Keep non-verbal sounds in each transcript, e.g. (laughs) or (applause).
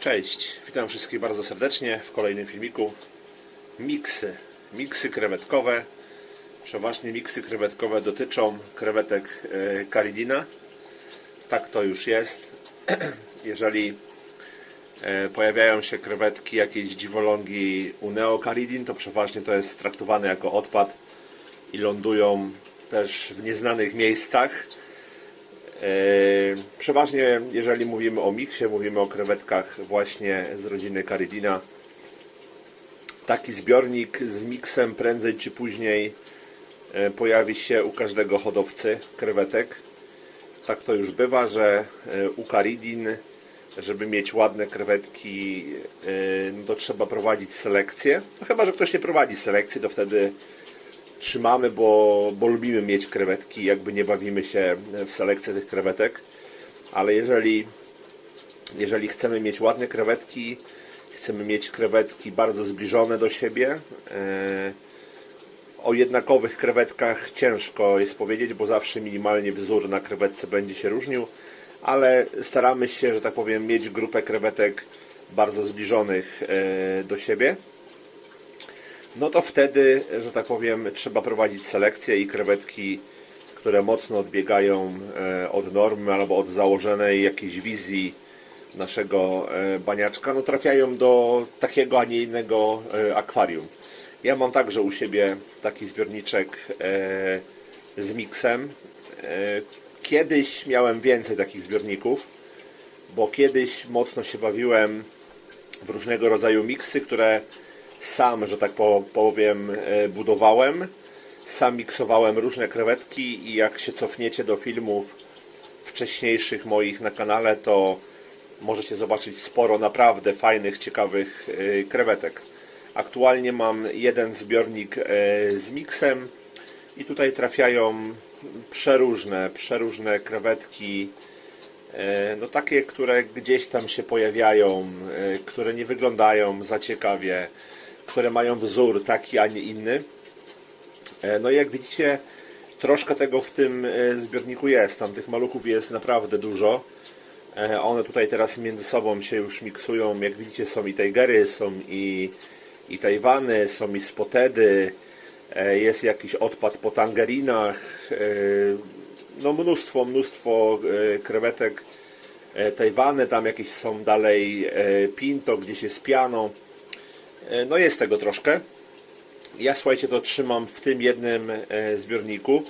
Cześć, witam wszystkich bardzo serdecznie w kolejnym filmiku. Miksy, miksy krewetkowe. Przeważnie miksy krewetkowe dotyczą krewetek e, Caridina. Tak to już jest. (clears throat) Jeżeli e, pojawiają się krewetki jakieś dziwolągi Uneo Caridin, to przeważnie to jest traktowane jako odpad i lądują też w nieznanych miejscach. E, Przeważnie, jeżeli mówimy o miksie, mówimy o krewetkach właśnie z rodziny Caridina. Taki zbiornik z miksem prędzej czy później e, pojawi się u każdego hodowcy krewetek. Tak to już bywa, że e, u Caridin, żeby mieć ładne krewetki, no to trzeba prowadzić selekcję. No chyba, że ktoś nie prowadzi selekcji, to wtedy trzymamy, bo, bo lubimy mieć krewetki, jakby nie bawimy się w selekcję tych krewetek. Ale jeżeli, jeżeli chcemy mieć ładne krewetki, chcemy mieć krewetki bardzo zbliżone do siebie, e, o jednakowych krewetkach ciężko jest powiedzieć, bo zawsze minimalnie wzór na krewetce będzie się różnił, ale staramy się, że tak powiem, mieć grupę krewetek bardzo zbliżonych e, do siebie no to wtedy, że tak powiem, trzeba prowadzić selekcję i krewetki, które mocno odbiegają e, od normy albo od założonej jakiejś wizji naszego e, baniaczka, no trafiają do takiego, a nie innego e, akwarium. Ja mam także u siebie taki zbiorniczek z miksem. Kiedyś miałem więcej takich zbiorników, bo kiedyś mocno się bawiłem w różnego rodzaju miksy, które sam, że tak po- powiem, e, budowałem. Sam miksowałem różne krewetki i jak się cofniecie do filmów wcześniejszych moich na kanale, to możecie zobaczyć sporo naprawdę fajnych, ciekawych e, krewetek. Aktualnie mam jeden zbiornik e, z miksem i tutaj trafiają przeróżne, przeróżne krewetki, no takie, które gdzieś tam się pojawiają, które nie wyglądają za ciekawie, które mają wzór taki, a nie inny. E, No i jak widzicie, troszkę tego w tym e, zbiorniku jest. Tam tych maluchów jest naprawdę dużo. E, One tutaj teraz między sobą się już miksują. Jak widzicie, są i Tigery, są i, i Tajwany, są i Spotedy. Jest jakiś odpad po tangerinach. No mnóstwo, mnóstwo krewetek Tajwany. Tam jakieś są dalej Pinto, gdzieś jest piano. E, No jest tego troszkę. Ja słuchajcie, to trzymam w tym jednym e, zbiorniku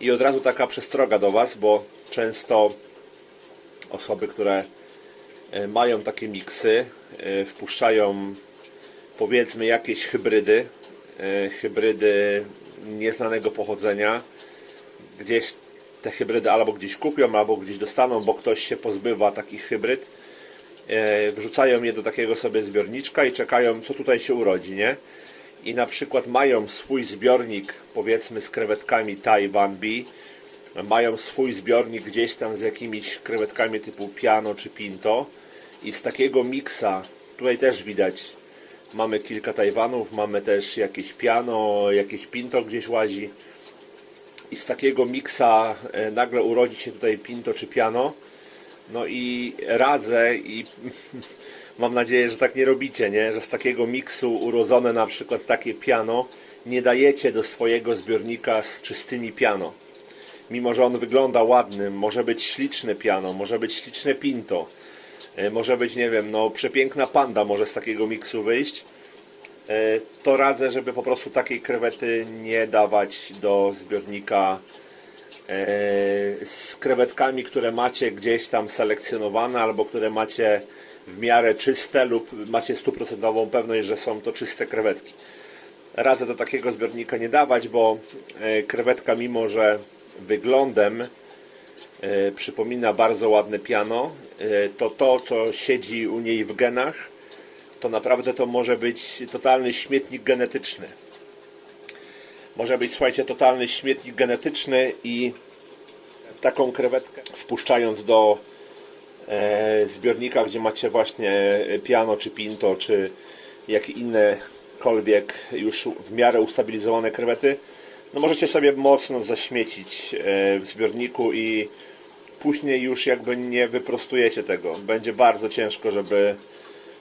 i od razu taka przestroga do Was, bo często osoby, które e, mają takie miksy, wpuszczają powiedzmy jakieś hybrydy, hybrydy nieznanego pochodzenia, gdzieś te hybrydy albo gdzieś kupią, albo gdzieś dostaną, bo ktoś się pozbywa takich hybryd wrzucają je do takiego sobie zbiorniczka i czekają, co tutaj się urodzi, nie? I na przykład mają swój zbiornik, powiedzmy z krewetkami Taiwan B, mają swój zbiornik gdzieś tam z jakimiś krewetkami typu piano czy pinto. I z takiego miksa, tutaj też widać, mamy kilka Tajwanów, mamy też jakieś piano, jakieś pinto gdzieś łazi. I z takiego miksa e, nagle urodzi się tutaj pinto czy piano, no i radzę i (laughs) mam nadzieję, że tak nie robicie, nie? Że z takiego miksu urodzone na przykład takie piano nie dajecie do swojego zbiornika z czystymi piano. Mimo, że on wygląda ładnym, może być śliczne piano, może być śliczne pinto, e, może być, nie wiem, no przepiękna panda może z takiego miksu wyjść, e, to radzę, żeby po prostu takiej krewety nie dawać do zbiornika z krewetkami, które macie gdzieś tam selekcjonowane albo które macie w miarę czyste lub macie stuprocentową pewność, że są to czyste krewetki. Radzę do takiego zbiornika nie dawać, bo e, krewetka mimo, że wyglądem e, przypomina bardzo ładne piano, e, to to, co siedzi u niej w genach, to naprawdę to może być totalny śmietnik genetyczny może być, słuchajcie, totalny śmietnik genetyczny i taką krewetkę wpuszczając do e, zbiornika, gdzie macie właśnie piano, czy pinto, czy jakie innekolwiek już w miarę ustabilizowane krewety, no możecie sobie mocno zaśmiecić e, w zbiorniku i później już jakby nie wyprostujecie tego. Będzie bardzo ciężko, żeby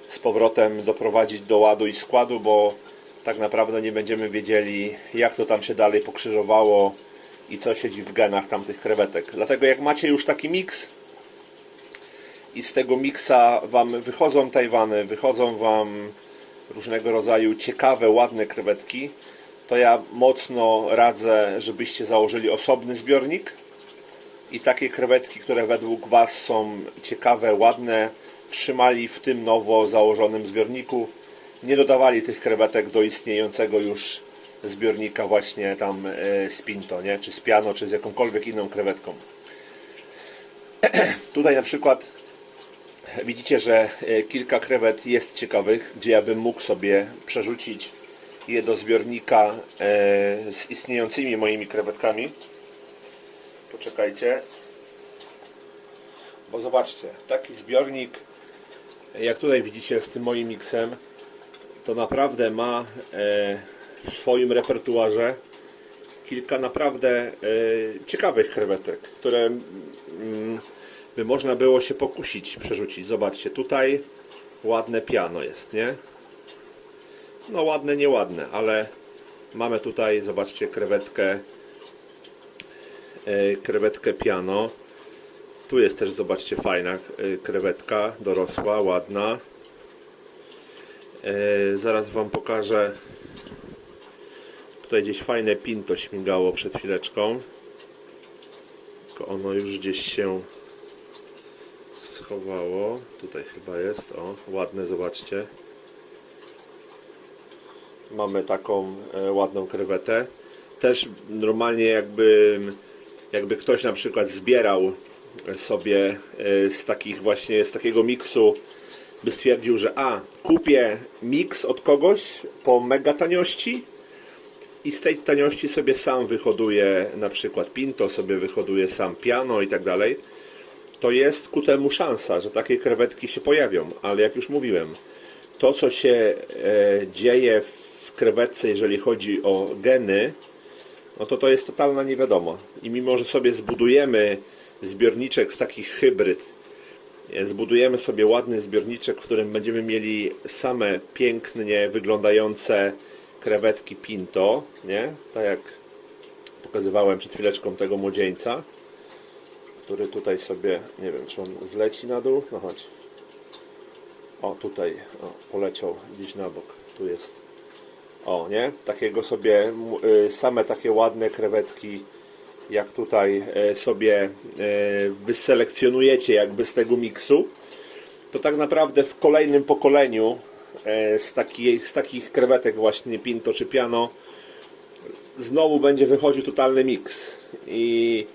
z powrotem doprowadzić do ładu i składu, bo tak naprawdę nie będziemy wiedzieli, jak to tam się dalej pokrzyżowało i co siedzi w genach tamtych krewetek. Dlatego jak macie już taki miks i z tego miksa Wam wychodzą tajwany, wychodzą Wam różnego rodzaju ciekawe, ładne krewetki, to ja mocno radzę, żebyście założyli osobny zbiornik i takie krewetki, które według Was są ciekawe, ładne, trzymali w tym nowo założonym zbiorniku. Nie dodawali tych krewetek do istniejącego już zbiornika właśnie tam e, z Pinto, nie? czy z Piano, czy z jakąkolwiek inną krewetką. (clears throat) Tutaj na przykład widzicie, że e, kilka krewet jest ciekawych, gdzie ja bym mógł sobie przerzucić je do zbiornika e, z istniejącymi moimi krewetkami. Poczekajcie. Bo zobaczcie, taki zbiornik, jak tutaj widzicie z tym moim miksem, to naprawdę ma e, w swoim repertuarze kilka naprawdę e, ciekawych krewetek, które mm, by można było się pokusić, przerzucić. Zobaczcie, tutaj ładne piano jest, nie? No ładne, nieładne, ale mamy tutaj, zobaczcie, krewetkę e, krewetkę piano. Tu jest też, zobaczcie, fajna krewetka, dorosła, ładna. E, Zaraz Wam pokażę. Tutaj gdzieś fajne pinto śmigało przed chwileczką. Tylko ono już gdzieś się schowało. Tutaj chyba jest. O, ładne, zobaczcie. Mamy taką e, ładną krewetę. Też normalnie jakby, jakby ktoś na przykład zbierał sobie e, z takich właśnie, z takiego miksu by stwierdził, że a, kupię miks od kogoś po mega taniości i z tej taniości sobie sam wyhoduję na przykład pinto, sobie wyhoduję sam piano i tak dalej, to jest ku temu szansa, że takie krewetki się pojawią, ale jak już mówiłem, to co się e, dzieje w krewetce, jeżeli chodzi o geny, no to to jest totalna niewiadoma. I mimo, że sobie zbudujemy zbiorniczek z takich hybryd, zbudujemy sobie ładny zbiorniczek, w którym będziemy mieli same pięknie wyglądające krewetki pinto, nie? Tak jak pokazywałem przed chwileczką tego młodzieńca, który tutaj sobie, nie wiem, czy on zleci na dół, no chodź. O, tutaj, o, poleciał gdzieś na bok, tu jest. O, nie? Takiego sobie, y, same takie ładne krewetki, jak tutaj e, sobie e, wyselekcjonujecie jakby z tego miksu, to tak naprawdę w kolejnym pokoleniu e, z, takiej, z takich krewetek właśnie pinto czy piano znowu będzie wychodził totalny miks i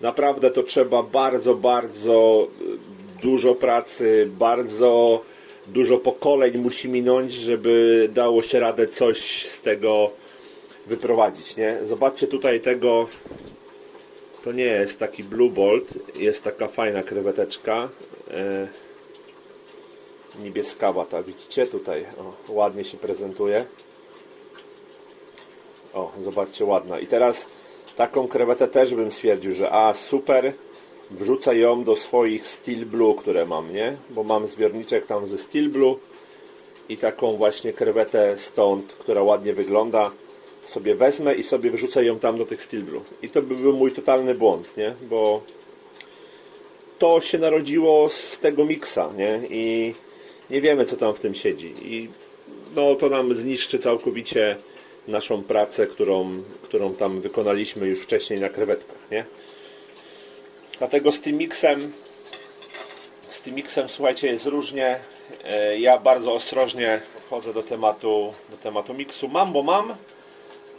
naprawdę to trzeba bardzo, bardzo dużo pracy, bardzo dużo pokoleń musi minąć, żeby dało się radę coś z tego wyprowadzić, nie? Zobaczcie tutaj tego to nie jest taki Blue Bolt, jest taka fajna kreweteczka e, niebieskawa ta, widzicie tutaj, o, ładnie się prezentuje o, zobaczcie, ładna. I teraz taką krewetę też bym stwierdził, że a, super, wrzucę ją do swoich Steel Blue, które mam, nie? Bo mam zbiorniczek tam ze Steel Blue i taką właśnie krewetę stąd, która ładnie wygląda, sobie wezmę i sobie wrzucę ją tam do tych Steel Blue. I to by był mój totalny błąd, nie? Bo to się narodziło z tego miksa, nie? I nie wiemy, co tam w tym siedzi. I no, to nam zniszczy całkowicie naszą pracę, którą, którą tam wykonaliśmy już wcześniej na krewetkach, nie? Dlatego z tym miksem, z tym miksem, słuchajcie, jest różnie. E, Ja bardzo ostrożnie wchodzę do tematu, do tematu miksu. Mam, bo mam.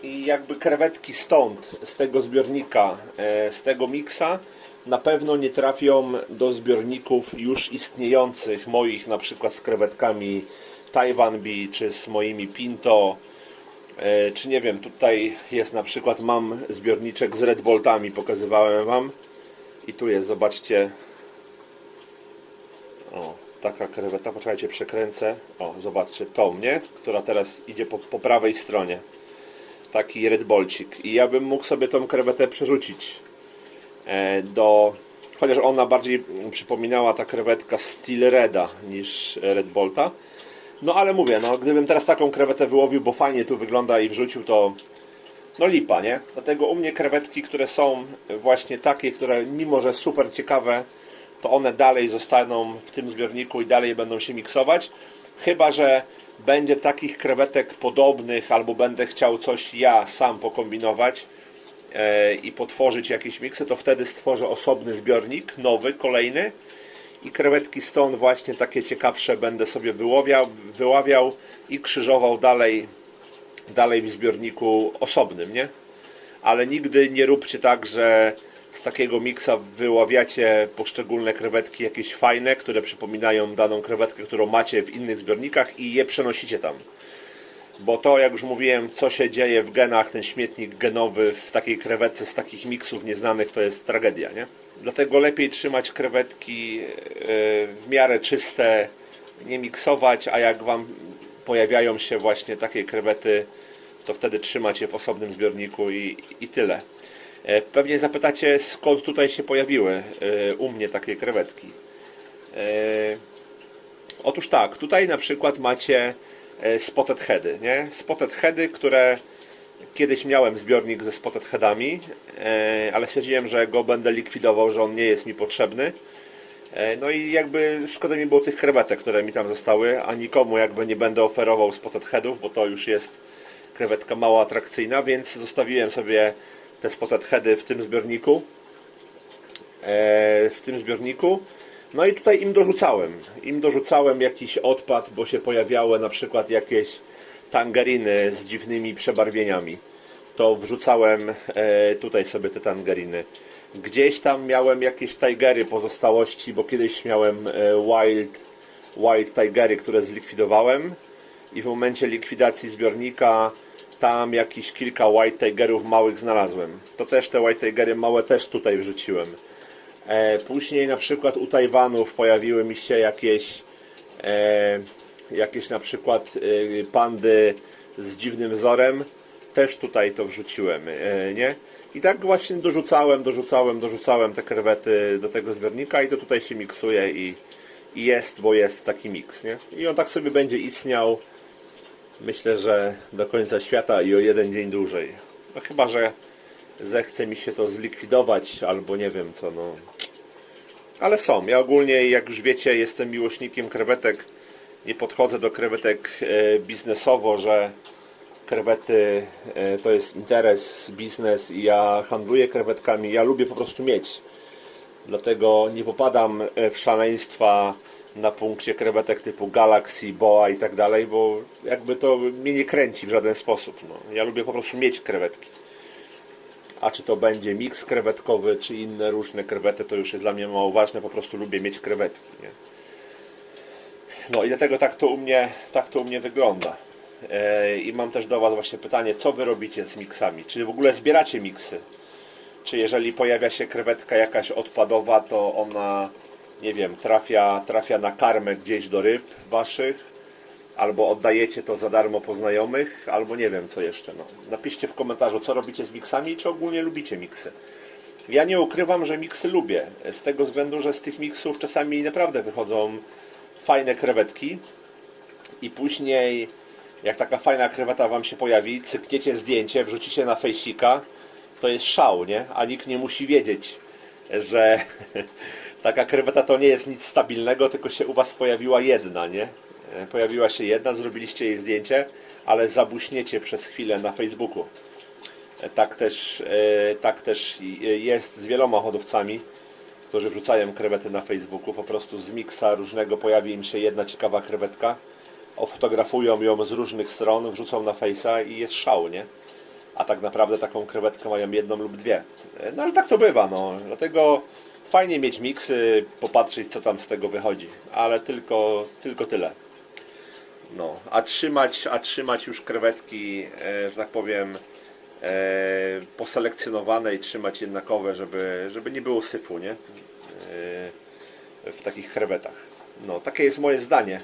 I jakby krewetki stąd, z tego zbiornika, e, z tego miksa, na pewno nie trafią do zbiorników już istniejących moich, na przykład z krewetkami Taiwan Bee, czy z moimi Pinto, E, czy nie wiem, tutaj jest na przykład, mam zbiorniczek z Red Boltami, pokazywałem Wam. I tu jest, zobaczcie. O, taka kreweta, poczekajcie, przekręcę. O, zobaczcie, tą, nie? Która teraz idzie po, po prawej stronie. Taki Red Bolcik. I ja bym mógł sobie tą krewetę przerzucić e, do chociaż ona bardziej przypominała ta krewetka Steel Reda niż Red Bolta. No ale mówię, no gdybym teraz taką krewetę wyłowił, bo fajnie tu wygląda i wrzucił, to no lipa, nie? Dlatego u mnie krewetki, które są właśnie takie, które mimo, że super ciekawe, to one dalej zostaną w tym zbiorniku i dalej będą się miksować. Chyba, że będzie takich krewetek podobnych, albo będę chciał coś ja sam pokombinować e, i potworzyć jakieś miksy, to wtedy stworzę osobny zbiornik, nowy, kolejny i krewetki stąd właśnie takie ciekawsze będę sobie wyłowiał, wyławiał i krzyżował dalej, dalej w zbiorniku osobnym, nie? Ale nigdy nie róbcie tak, że z takiego miksa wyławiacie poszczególne krewetki jakieś fajne, które przypominają daną krewetkę, którą macie w innych zbiornikach i je przenosicie tam. Bo to, jak już mówiłem, co się dzieje w genach, ten śmietnik genowy w takiej krewetce z takich miksów nieznanych, to jest tragedia, nie? Dlatego lepiej trzymać krewetki e, w miarę czyste, nie miksować, a jak Wam pojawiają się właśnie takie krewety, to wtedy trzymać je w osobnym zbiorniku i, i tyle. E, Pewnie zapytacie, skąd tutaj się pojawiły e, u mnie takie krewetki. E, Otóż tak, tutaj na przykład macie spotted heady, nie? Spotted heady, które kiedyś miałem zbiornik ze spotted headami, ale stwierdziłem, że go będę likwidował, że on nie jest mi potrzebny. No i jakby szkoda mi było tych krewetek, które mi tam zostały, a nikomu jakby nie będę oferował spotted headów, bo to już jest krewetka mało atrakcyjna, więc zostawiłem sobie te spotted heady w tym zbiorniku. E, w tym zbiorniku. No i tutaj im dorzucałem. Im dorzucałem jakiś odpad, bo się pojawiały na przykład jakieś tangeriny z dziwnymi przebarwieniami. To wrzucałem e, tutaj sobie te tangeriny. Gdzieś tam miałem jakieś tigery pozostałości, bo kiedyś miałem e, wild, wild tigery, które zlikwidowałem i w momencie likwidacji zbiornika tam jakieś kilka white tigerów małych znalazłem. To też te white tigery małe też tutaj wrzuciłem. E, później na przykład u Tajwanów pojawiły mi się jakieś e, jakieś na przykład e, pandy z dziwnym wzorem. Też tutaj to wrzuciłem, e, nie? I tak właśnie dorzucałem, dorzucałem, dorzucałem te krewety do tego zbiornika i to tutaj się miksuje i, i jest, bo jest taki miks, nie? I on tak sobie będzie istniał myślę, że do końca świata i o jeden dzień dłużej. No chyba, że zechce mi się to zlikwidować, albo nie wiem co, no. Ale są. Ja ogólnie, jak już wiecie, jestem miłośnikiem krewetek. Nie podchodzę do krewetek e, biznesowo, że krewety e, to jest interes, biznes i ja handluję krewetkami. Ja lubię po prostu mieć. Dlatego nie popadam e, w szaleństwa na punkcie krewetek typu Galaxy, Boa i tak dalej, bo jakby to mnie nie kręci w żaden sposób. No. Ja lubię po prostu mieć krewetki. A czy to będzie miks krewetkowy, czy inne różne krewety, to już jest dla mnie mało ważne, po prostu lubię mieć krewetki. Nie? No i dlatego tak to u mnie, tak to u mnie wygląda. E, I mam też do Was właśnie pytanie, co Wy robicie z miksami? Czy w ogóle zbieracie miksy? Czy jeżeli pojawia się krewetka jakaś odpadowa, to ona, nie wiem, trafia, trafia na karmę gdzieś do ryb Waszych? Albo oddajecie to za darmo po znajomych, albo nie wiem co jeszcze. No. Napiszcie w komentarzu, co robicie z miksami, czy ogólnie lubicie miksy. Ja nie ukrywam, że miksy lubię. Z tego względu, że z tych miksów czasami naprawdę wychodzą fajne krewetki. I później, jak taka fajna kreweta Wam się pojawi, cykniecie zdjęcie, wrzucicie na fejsika, to jest szał, nie? A nikt nie musi wiedzieć, że (laughs) taka kreweta to nie jest nic stabilnego, tylko się u Was pojawiła jedna, nie? E, Pojawiła się jedna, zrobiliście jej zdjęcie, ale zabuśniecie przez chwilę na Facebooku. E, Tak też, e, tak też jest z wieloma hodowcami, którzy wrzucają krewety na Facebooku. Po prostu z miksa różnego pojawi im się jedna ciekawa krewetka, ofotografują ją z różnych stron, wrzucą na Face'a i jest szał, nie? A tak naprawdę taką krewetkę mają jedną lub dwie. No ale tak to bywa, no. Dlatego fajnie mieć miksy, popatrzeć co tam z tego wychodzi. Ale tylko, tylko tyle. No, a trzymać, a trzymać już krewetki, e, że tak powiem, e, poselekcjonowane i trzymać jednakowe, żeby, żeby nie było syfu, nie? E, w takich krewetach. No, takie jest moje zdanie.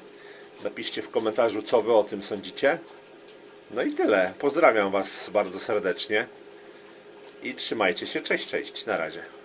Napiszcie w komentarzu, co wy o tym sądzicie. No i tyle. Pozdrawiam was bardzo serdecznie. I trzymajcie się. Cześć, cześć. Na razie.